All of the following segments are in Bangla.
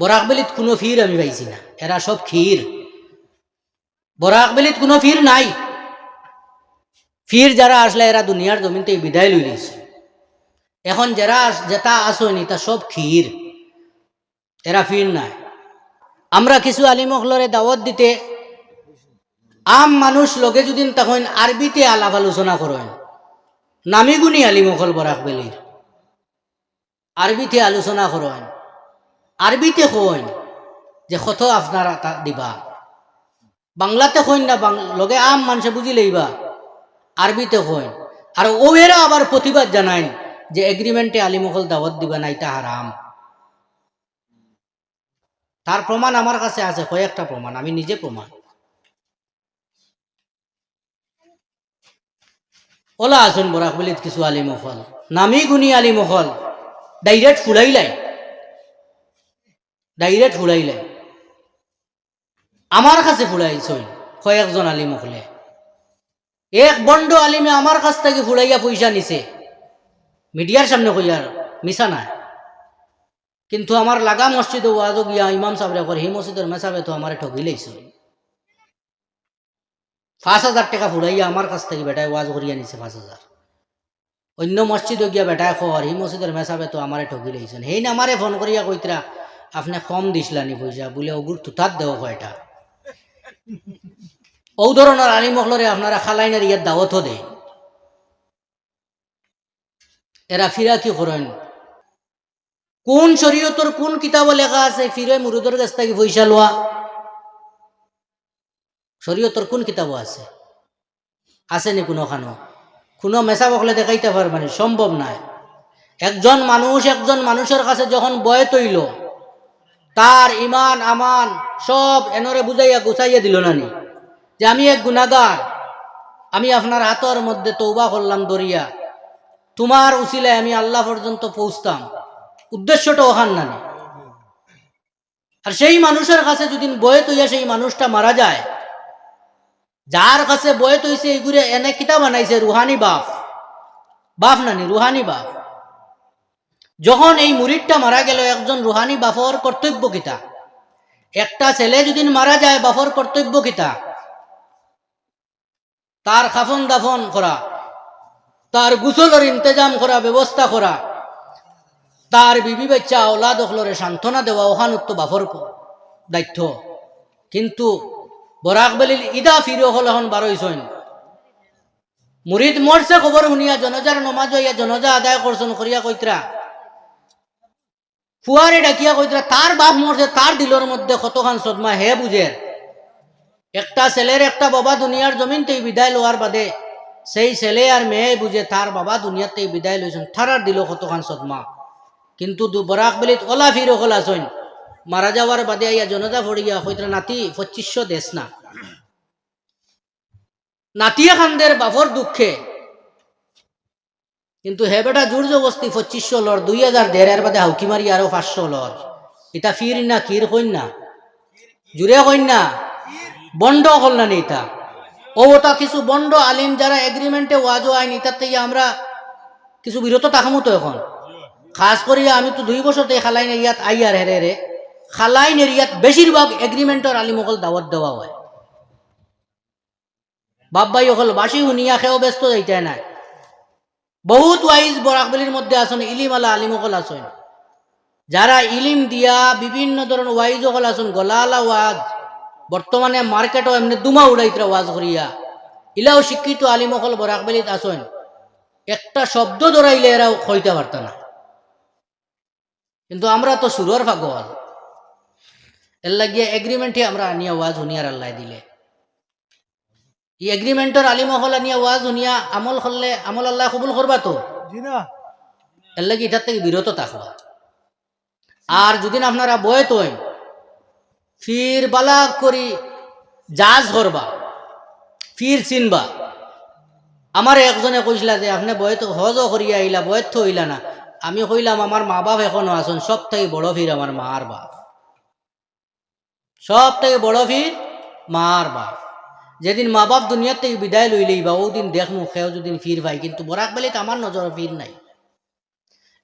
বরাকবেলিত কোনো ফির আমি পাইছি না। এরা সব ক্ষীর। বরাকবেলিত কোনো ফির নাই। ফির যারা আসলে এরা দুনিয়ার জমিনতে বিদায় লই লইছে। এখন যারা যেটা আসয়নি তা সব ক্ষীর। এরা ফির নাই। আমরা কিছু আলিমকলরে দাওয়াত দিতে আম মানুষ লগে যদি তখন আরবিতে আলাপ আলোচনা করেন। নামি গুণী আলিমকল বরাক বেলির। আরবিতে আলোচনা করেন। আরবিতে কইন যে কত আপনারা তা দিবা। বাংলাতে কইন না লগে আম মানুষে বুঝি লইবা। আরবিতে কইন। আর ওয়েরা আবার প্রতিবাদ জানাইন যে এগ্রিমেন্টে আলিমকল দাওয়াত দিবা না এটা হারাম। তার প্রমাণ আমার কাছে আছে, কয়েকটা প্রমাণ, আমি নিজে প্রমাণ। ওলা আসুন বরাক বলিত কিছু আলী মহল নামি গুণী আলী মহল ডাইরেক্ট ফুলাইলাই। ডাইরেক্ট ফুলাইলাই আমার কাছে ফুলাইছই কয়েকজন আলী মহলে এক বন্ড আলিমে আমার কাছ থেকে ফুলাইয়া পয়সা নিছে। মিডিয়ার সামনে কইয়ার মিশা নাই। কিন্তু আমার লাগা মসজিদে ওয়াজও গিয়া ইমাম সাহেব কর হি মসজিদের মেসাবে তো আমার ঠগি লাইছিল পাঁচ হাজার টাকা ফুরাইয়া আমার কাছ থেকে বেটায় ওয়াজ করিয়া নিছে পাঁচ হাজার অন্য মসজিদে গিয়া বেটায় খর হি মসজিদের মেসাবে তো আমারে ঠগি লাইছেন না আমারে ফোন করিয়া কইতরা আপনি কম দিসলানি পয়সা, বলে ওগুর তুতাত দেও কয়টা। ও ধরনের আলী মহলরে আপনারা খালাইনের ইয়ার দাওয়াতও দেয়। এরা ফিরা কি করেন? কোন শরীয়তর কোন কিতাব লেখা আছে ফিরে মুরুদের কাছ থেকে পয়সা লোয়া শরীয়তর কোন কিতাব আছে? আছে নি কোনোখানো কোনো মেসা বকলে দেখাইতে পারবানি সম্ভব নাই। একজন মানুষ, একজন মানুষের কাছে যখন বয় তৈল তার ইমান আমান সব এনরে বুঝাইয়া গুছাইয়া দিল নানি যে আমি এক গুণাগার আমি আপনার হাতর মধ্যে তৌবা করলাম দরিয়া। তোমার উসিলায় আমি আল্লাহ পর্যন্ত পৌঁছতাম। উদ্দেশ্যটা ওখান নানি। আর সেই মানুষের কাছে যদি বয়ে তৈয়া সেই মানুষটা মারা যায়, যার কাছে বয়ে তৈছে এইগুলো এনে কিতা বানাইছে রুহানি বাপ। বাপ নানি, রুহানি বাপ। যখন এই মুরিদটা মারা গেল, একজন রুহানি বাফর কর্তব্য কিতা? একটা ছেলে যদি মারা যায় বাফর কর্তব্য কিতা? তার খাফন দাফন করা, তার গুসলের ইন্তজাম করা, ব্যবস্থা করা, তার বিবি বাচ্চা ওলাদ অখলরে সান্ত্বনা দেওয়া ওখানুত্ব বাফর দায়িত্ব। কিন্তু বরাক বেলিল ইদা ফিরে হল এখন বারোইছেন মুরিদ মরছে, খবর শুনিয়া জনজার নমাজ হইয়া জনজা আদায় করছেন করিয়া কইতরা ফুয়ারে ডাকিয়া কইতরা তার বাপ মরছে, তার দিলর মধ্যে কতখান সদমা, হে বুঝের একটা ছেলের একটা বাবা দুনিয়ার জমিনতেই বিদায় লওয়ার বাদে, সেই ছেলে আর মেয়ে বুঝে তার বাবা দুনিয়াতেই বিদায় লইছেন থারার দিল কতখান সদমা। কিন্তু দু বরাক বেলিত ওলা ফির হল আসইন মারা যাওয়ার বাদে আইয়া জনতা ফড়িয়া হইতরা নাতি, পঁচিশশো দেশ না। নাতিয়া খানদের বাফর দুঃখে কিন্তু হে বেটা জোর জবস্তি পঁচিশশো লর দুই হাজার দেড়ের বাদে হাউকি মারি আরও পাঁচশো লর এটা ফির না, কির কইন না জুড়ে কইন না বন্ড হল না এটা? ও ওটা কিছু বন্ড আলিম যারা এগ্রিমেন্টে ওয়াজও আইন ইটার থেকে আমরা কিছু বিরত থাকামো তো এখন। খাস করিয়া আমি তো দুই বছরতে খালাইন এরিয়াত আই আর হেরে রে খালাইন এরিয়াত বেশিরভাগ এগ্রিমেন্টর আলিমকল দাওয়াত দেওয়া হয়। বাপ ভাই অকল বাসি শুনিয়া খেয়েও ব্যস্ত যাইতে নাই বহুত ওয়াইজ বরাকবলির মধ্যে আসেন, ইলিম আলা আলিমকল আসেন। যারা ইলিম দিয়া বিভিন্ন ধরনের ওয়াইজ অকল আসেন, গলালা ওয়াজ বর্তমানে মার্কেটও এমনি দুমা উড়াইতরা ওয়াজ করিয়া। ইলাও শিক্ষিত আলিমকল বরাকবলিত আসেন। একটা শব্দ ধরাইলে এরাও খইতে পারত না। কিন্তু আমরা তো সুরর পাগল এর লাগিয়ে এগ্রিমেন্টে আমরা আনিয়া ওয়াজ হুনিয়ার আল্লাহ দিলে। এই এগ্রিমেন্টর আলিমহল আনিয়া ওয়াজ হুনিয়া আমল করলে আমল আল্লাহ কবুল করবা তো? এর লাগি এটার থেকে বিরত থাকবা? আর যদি আপনারা বয়ে তৈন ফির বালা করি জাজ করবা ফির চিনবা। আমার একজনে কইসলা যে আপনি বয়ে তো হজও করিয়া আইলা বয়ের তো হইলা না? আমি কইলাম আমার মা বাপ এখনও আসুন সব থেকে বড় ফির আমার মার বাপ। সব থেকে বড় ফির মার বাপ। যেদিন মা বাপ দুনিয়ার থেকে বিদায় লইলেই বা ওদিন দেখমু খেয়েও যদি ফির ভাই কিন্তু বরাক বেলিতে আমার নজর ফির নাই।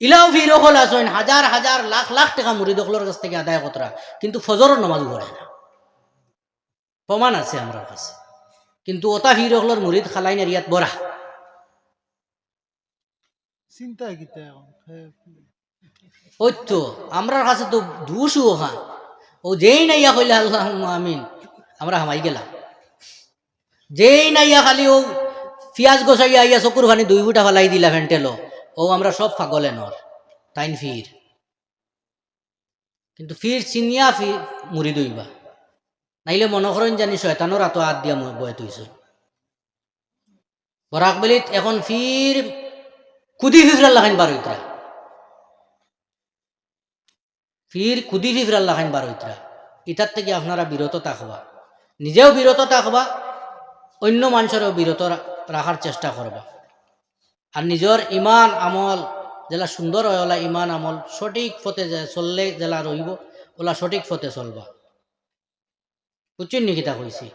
ইলাও ফির হল আসেন হাজার হাজার লাখ লাখ টাকা মুড়ি দখলের কাছ থেকে আদায় কতরা কিন্তু ফজরের নমাজ পড়ে না। প্রমাণ আছে আমার কাছে। কিন্তু ওটা ফির হলর মুড়িদ খালাই নারিয়াত বরা চিন্তা কিতা ওই তো আমরার কাছে তো ওখান ও যেই নাইয়া কইলে আল্লাহ আমিন আমরা হামাই গেলাম। যেই নাইয়া খালি ও পিয়াজ গোসাইয়া আইয়া চকুর ফানি দুই বুটা ফালাই দিলা ফেন্টেলো ও আমরা সব ফাগলে নর, তাইন ফির। কিন্তু ফির চিনিয়া ফির মুড়ি দইবা। নাইলে মনে করেন জানি শয়তানোর আতো হাত দিয়া বয়ে তুইছ বরাক বেলিত এখন ফির কুদি ফিফরাল লাগাইন বার হইতরা ফির কুদি ফিফরাল লাগাইন বার হইতরা ইটার থেকে আপনারা বিরত থাকবা। নিজেও বিরত থাকবা। অন্য মানুষেরও বিরত রাখার চেষ্টা করবা। আর নিজের ইমান, আমল, যেলা সুন্দর হয়, ওলা ইমান, আমল সঠিক ফতে চললে যেলা রইব, ওলা সঠিক ফতে চলবা। বুঝছেন নিকিতা কইছি।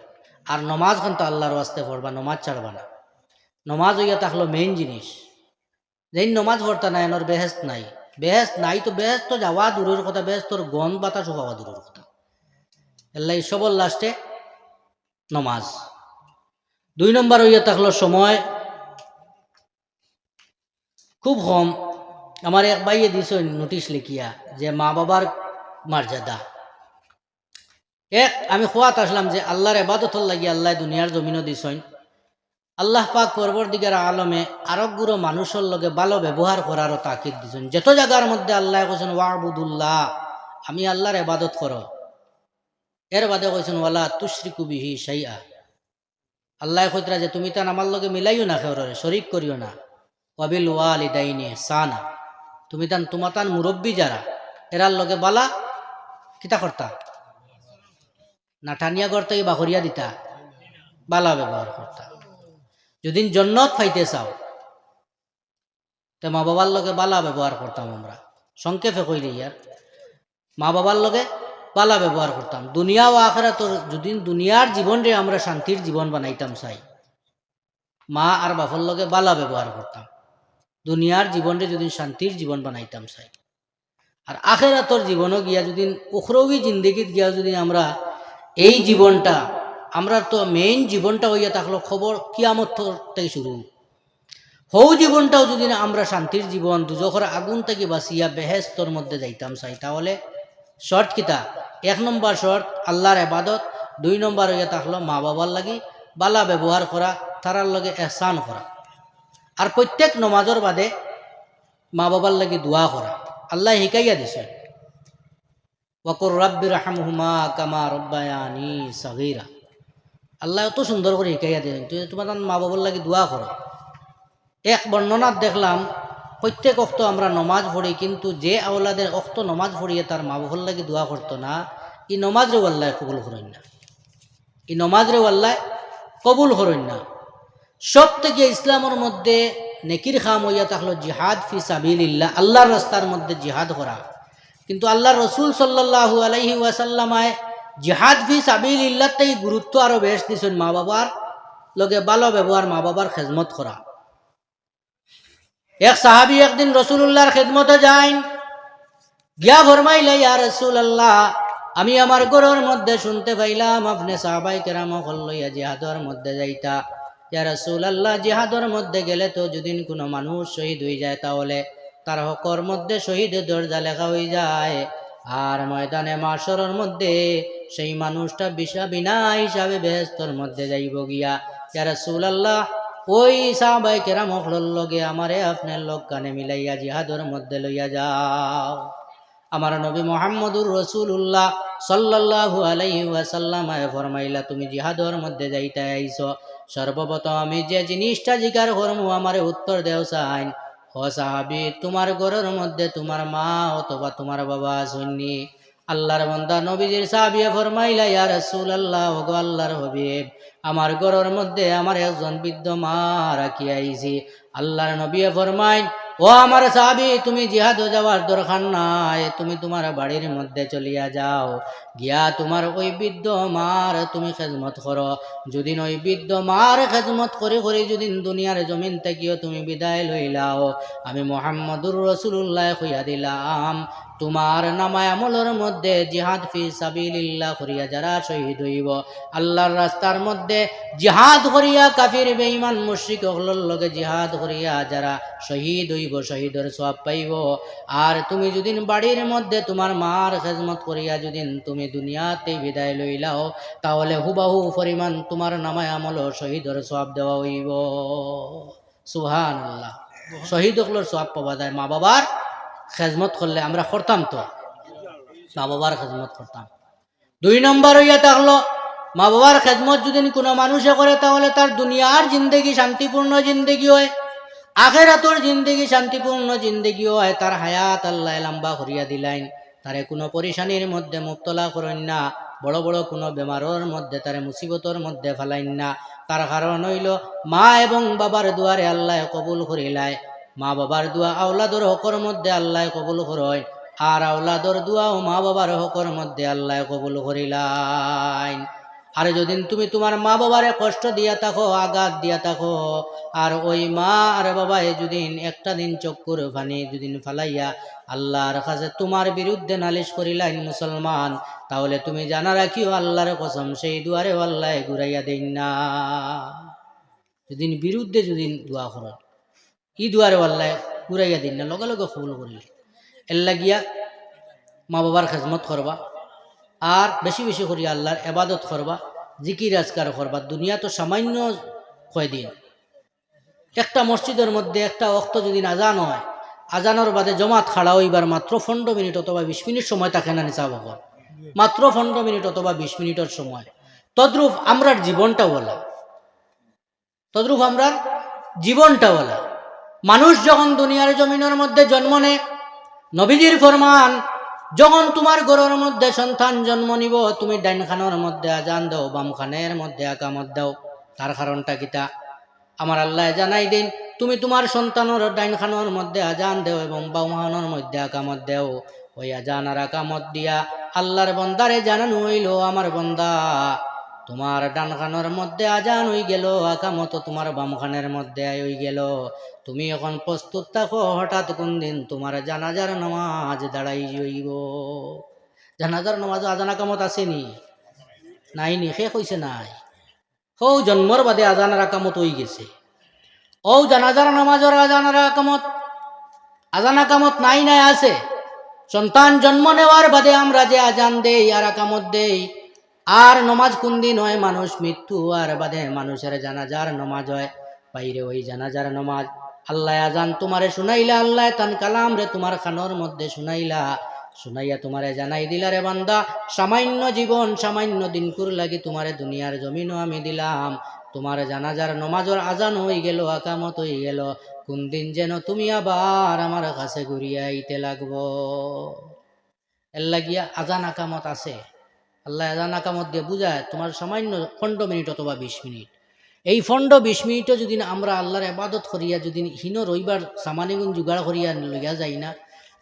আর নমাজ খান তো আল্লাহর ওয়াস্তে পড়বা, নমাজ ছাড়বা না। নমাজ হইয়া থাকল মেইন জিনিস। যেই নমাজ পড়তা নাই এনর বেহেস্ত নাই। বেহেস্ত নাই তো বেহেস্ত যাওয়া দূরের কথা বেহেস্ত তোর গন বাতাস হওয়া দূরের কথা। এল্লাই সবল লাস্টে নমাজ। দুই নম্বর হইয়া থাকল সময়। খুব কম। আমার এক বাইয়ে দিছ নোটিশ লিখিয়া যে মা বাবার মর্যাদা। এক আমি খোয়াত আসলাম যে আল্লাহর এবাদত লাগি আল্লাহ দুনিয়ার জমিনও দিছইন আল্লাহ পাক পরবর দিকের আলমে আরবগুলো মানুষের লগে ভালো ব্যবহার করারও তাকিদ দিছেন। যত জায়গার মধ্যে আল্লাহ কৈছেন ওয়াবুদুল্লাহ আমি আল্লাহর এবাদত করো। এর বাদে কইছেন, ওয়ালা তুশ্রিকু বিহি সাইয়া আল্লাহ কইতরা যে তুমি তান আমার লগে মিলাইও না খেওরে শরিক করিও না। ওয়াবিল ওয়ালিদাইনি সানা তুমি তান তোমার তান মুরব্বী যারা, এরার লগে বালা কিতা করতা? না টানিয়া করতে বাহরিয়া দিতা। বালা ব্যবহার করতা। যদি জন্নত ফাইতে চাও, তে মা বাবার লগে বালা ব্যবহার করতাম আমরা। সংক্ষেপে কইলে ইয়ার, মা বাবার লগে বালা ব্যবহার করতাম। দুনিয়া ও আখেরা তোর যদি দুনিয়ার জীবনরে আমরা শান্তির জীবন বানাইতাম চাই, মা আর বাপর লগে বালা ব্যবহার করতাম। দুনিয়ার জীবনরে যদি শান্তির জীবন বানাইতাম চাই। আর আখেরাতর জীবনও গিয়া যদি, উখরবি জিন্দগিত গিয়া যদি আমরা এই জীবনটা আমরা তো মেইন জীবনটা হইয়া থাকল খবর কিয়ামত থেকে শুরু। হৌ জীবনটাও যদি আমরা শান্তির জীবন দুজখর আগুন থেকে বাঁচিয়া বেহেস্তর মধ্যে যাইতাম চাই, তাহলে শর্ট কিতা? এক নম্বর শর্ট আল্লাহর এবাদত দুই নম্বর হইয়া থাকল মা বাবার লাগি বালা ব্যবহার করা, তারার লগে এহসান করা। আর প্রত্যেক নমাজর বাদে মা বাবার লাগি দোয়া করা। আল্লাহ শিকাইয়া দিছে। ওয়াকুর রাব্বির রাহমহুমা কামা রব্বায়ানি সগীরা। আল্লাহ এত সুন্দর করে শিকাইয়া দিলেন তুই তোমার মা বাবার লাগি দোয়া করো। এক বর্ণনার দেখলাম প্রত্যেক অক্ত আমরা নমাজ পড়ি, কিন্তু যে আওলাদের অক্ত নমাজ পড়িয়ে তার মা বাবার লাগি দোয়া করতো না, ই নমাজ রে আল্লাহ কবুল করেন না। ই নমাজ রে আল্লাহ কবুল করেন না। সব থেকে ইসলামের মধ্যে নেকির খাম হইয়া থাকল জিহাদ ফি সাবিল্লাহ আল্লাহর রাস্তার মধ্যে জিহাদ করা। কিন্তু আল্লাহ রসুল সাল্লাহু আলাইহি ওয়াসাল্লামায় জিহাদ ফি সাবিল্লাহটাই গুরুত্ব আরও বেশ দিছেন মা বাবার লগে ভালো ব্যবহার মা বাবার খেজমত করা। এক সাহাবি একদিন রসুল্লাহর খেদমতে যাইন। গিয়া ফরমাইলে, ইয়া রসুল আল্লাহ আমি আমার গরুর মধ্যে শুনতে পাইলাম, আপনি সাহাবাই কেরাম লইয়া জিহাদর মধ্যে যাইতা। ইয়া রসুল আল্লাহ জিহাদর মধ্যে গেলে তো যদি কোনো মানুষ শহীদ হয়ে যায় তাহলে তার হকর মধ্যে শহীদের দরজা লেখা হয়ে যায়। আর ময়দানে মাসরের মধ্যে সেই মানুষটা বিশা বিনা হিসাবে বেহস্তর মধ্যে যাইব গিয়া। ইয়া রসুল আল্লাহ ওই সাহাবাই কেরাম লগে আমারে আপনার লোক কানে মিলাইয়া জিহাদর মধ্যে লইয়া যাও। আমার নবী মোহাম্মদুর রসুল্লাহ সাল্লাল্লাহু আলাইহি ওয়াসাল্লাম ফরমাইলা, তুমি জিহাদর মধ্যে যাইতে আইছ সর্বপ্রথম আমি যে জিনিসটা জিকার করমু, আমারে উত্তর দেও সাইন। হ সাহাবি, তোমার ঘরের মধ্যে তোমার মা অথবা তোমার বাবা শুননি আল্লাহর বন্দা নবীজির সাবিয়া ফরমাইলা, ইয়া রাসূলুল্লাহ, ওগো আল্লাহর হবিব, আমার ঘরের মধ্যে আমার একজন বৃদ্ধ মা রাখি আইছি। আল্লাহর নবী ফরমাইন ও আমার সাহাবি, তুমি জিহাদ যাওয়ার দরকার নাই। তুমি তোমার বাড়ির মধ্যে চলিয়া যাও। গিয়া তোমার ওই বৃদ্ধ মার তুমি খেজমত করো। যদি ওই বৃদ্ধ মার খেজমত করে করে যদি দুনিয়ার জমিন থেকেও তুমি বিদায় লইলাও, আমি মোহাম্মদুর রসুল্লাহ হইয়া দিলাম। তোমার নামায় আমলের মধ্যে জিহাদ ফি সাবিলিল্লাহ করিয়া যারা শহীদ হইব, আল্লাহর রাস্তার মধ্যে জিহাদ করিয়া কাফির, বেঈমান, মুশরিক হলর লগে জিহাদ করিয়া যারা শহীদ হইব শহীদের সব পাইব। আর তুমি যদি বাড়ির মধ্যে তোমার মার খেজমত করিয়া যদি তুমি দুনিয়াতে বিদায় লইলাও, তাহলে হুবাহু পরিমাণ তোমার নামায় আমল শহীদের সব দেওয়া হইব। সুহান আল্লাহ শহীদ হকলর সব পাওয়া যায়। মা বাবার খেজমত করলে আমরা করতাম তো। মা বাবার খেজমত করতাম। দুই নম্বর হইয়া থাকল, মা বাবার খেজমত যদি কোনো মানুষে করে, তাহলে তার দুনিয়ার জিন্দগি, শান্তিপূর্ণ জিন্দগি হয়। আখেরাতর জিন্দগি শান্তিপূর্ণ জিন্দগি হয়, তার হায়াত আল্লাহ লম্বা করিয়া দিলাইন তারে কোনো পরিশানির মধ্যে মুক্তলা করেন না, বড় বড় কোনো বেমারের মধ্যে তারে মুসিবতর মধ্যে ফেলাইন না। তার কারণ হইল, মা এবং বাবার দুয়ারে আল্লাহ কবুল করিলায়। মা বাবার দোয়া আওলাদর হকর মধ্যে আল্লাহ কবুল করয় আর আওলাদর দোয়া ও মা বাবার হকর মধ্যে আল্লাহ কবুল করিলাইন। আর যদি তুমি তোমার মা বাবারে কষ্ট দিয়া থাকো, আঘাত দিয়া থাকো, আর ওই মা আর বাবায় যদি একটা দিন চক্কুর ফানি দুদিন ফালাইয়া আল্লাহর কাছে তোমার বিরুদ্ধে নালিশ করিলাইন মুসলমান, তাহলে তুমি জানা রাখিও আল্লাহর কসম, সেই দুয়ারে আল্লাহ ঘুরাইয়া দেন না। যদি বিরুদ্ধে যদি দোয়া করো ই দুয়ারে আল্লাহ ঘুরাইয়া দিন না, লগে লগে কবুল করিলে। এর লাগিয়া মা বাবার খেজমত করবা। আর বেশি বেশি করি আল্লাহর এবাদত করবা, জিকির আজকার করবা। দুনিয়া তো সামান্য কয়দিন। একটা মসজিদের মধ্যে একটা অক্ত যদি আজান হয়, আজানোর বাদে জমাত খাড়া হইবার মাত্র পনেরো মিনিট অথবা বিশ মিনিট সময় থাকে না নিচা বকর মাত্র পনেরো মিনিট অথবা বিশ মিনিটের সময়। তদ্রূপ আমরার জীবনটা বলা তদ্রূপ আমরার জীবনটা বলা মানুষ যখন দুনিয়ার জমিনের মধ্যে জন্ম নেয়, নবীজির ফরমান যখন তোমার ঘরের মধ্যে সন্তান জন্ম নিব, তুমি ডাইন খানের মধ্যে আজান দাও বাম খানের মধ্যে আকামত দাও। তার কারণটা কিতা আমার আল্লাহ জানাই দিন, তুমি তোমার সন্তানের ডাইন খানের মধ্যে আজান দেও এবং বাম খানের মধ্যে আকামত দেও। ওই আজান আর আকামত দিয়া আল্লাহর বন্দারে জানানো হইল, আমার বন্দা তোমার ডান খানের মধ্যে আজান হই গেল, আকামত তোমার বাম খানের মধ্যে হই গেল। তুমি এখন প্রস্তুত থাকো, হঠাৎ কোন দিন তোমার জানাজার নামাজ দাঁড়াই যাইব জানাজার নামাজ, আজান আকামত আসেনি? নাই নি শেষ হয়েছে নাই? হৌ জন্মর বাদে আজানার আকামত হয়ে গেছে। ও জানাজার নামাজর আজানার আকামত, আজান আকামত নাই নাই আছে। সন্তান জন্ম নেওয়ার বাদে আমরা যে আজান দেই আর আকামত দেই আর নমাজ কোন দিন হয় মানুষ মৃত্যু আর বাদে মানুষের জানাজার নমাজ হয়। বাইরে ওই জানাজার নমাজ। আল্লাহ আজান তোমারে শুনাইলা, আল্লাহ তান কালাম রে তোমার খানোর মধ্যে শুনাইলা। শুনাইয়া তোমারে জানাই দিলা রে বান্দা, সামান্য জীবন, সামান্য দিন কুর লাগি তোমারে দুনিয়ার জমিনও আমি দিলাম। তোমার জানাজার নমাজর আজান হয়ে গেল, আকামত হয়ে গেল। কোন দিন যেন তুমি আবার আমার কাছে ঘুরিয়া আইতে লাগবো। এর লাগিয়া আজান আকামত আছে। আল্লাহ আজান আকামত দিয়ে বুঝায়, তোমার সামান্য পনেরো মিনিট অথবা বিশ মিনিট। এই ফন্ড বিশ মিনিটও যদি আমরা আল্লাহর আবাদত করিয়া, যদি হীন রইবার সামানিগুণ জোগাড় করিয়া লইয়া যাই না,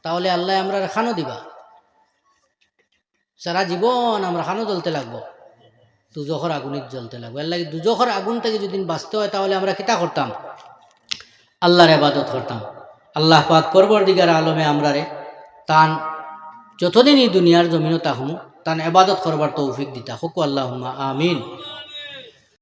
তাহলে আল্লাহ আমরা খানো দিবা? সারা জীবন আমরা খানো জ্বলতে লাগবো? দুজখর আগুনিত জ্বলতে লাগবো। লাগে দুজখর আগুন থেকে যদি বাঁচতে হয়, তাহলে আমরা কিতা করতাম? আল্লাহর আবাদত করতাম। আল্লাহ পাক পরবর দিগার আলমে আমরা রে, তান, যতদিন এই দুনিয়ার জমিনও তাহমু তান এবাদত করবার তৌফিক দিতা। হকু আল্লাহ আমিন।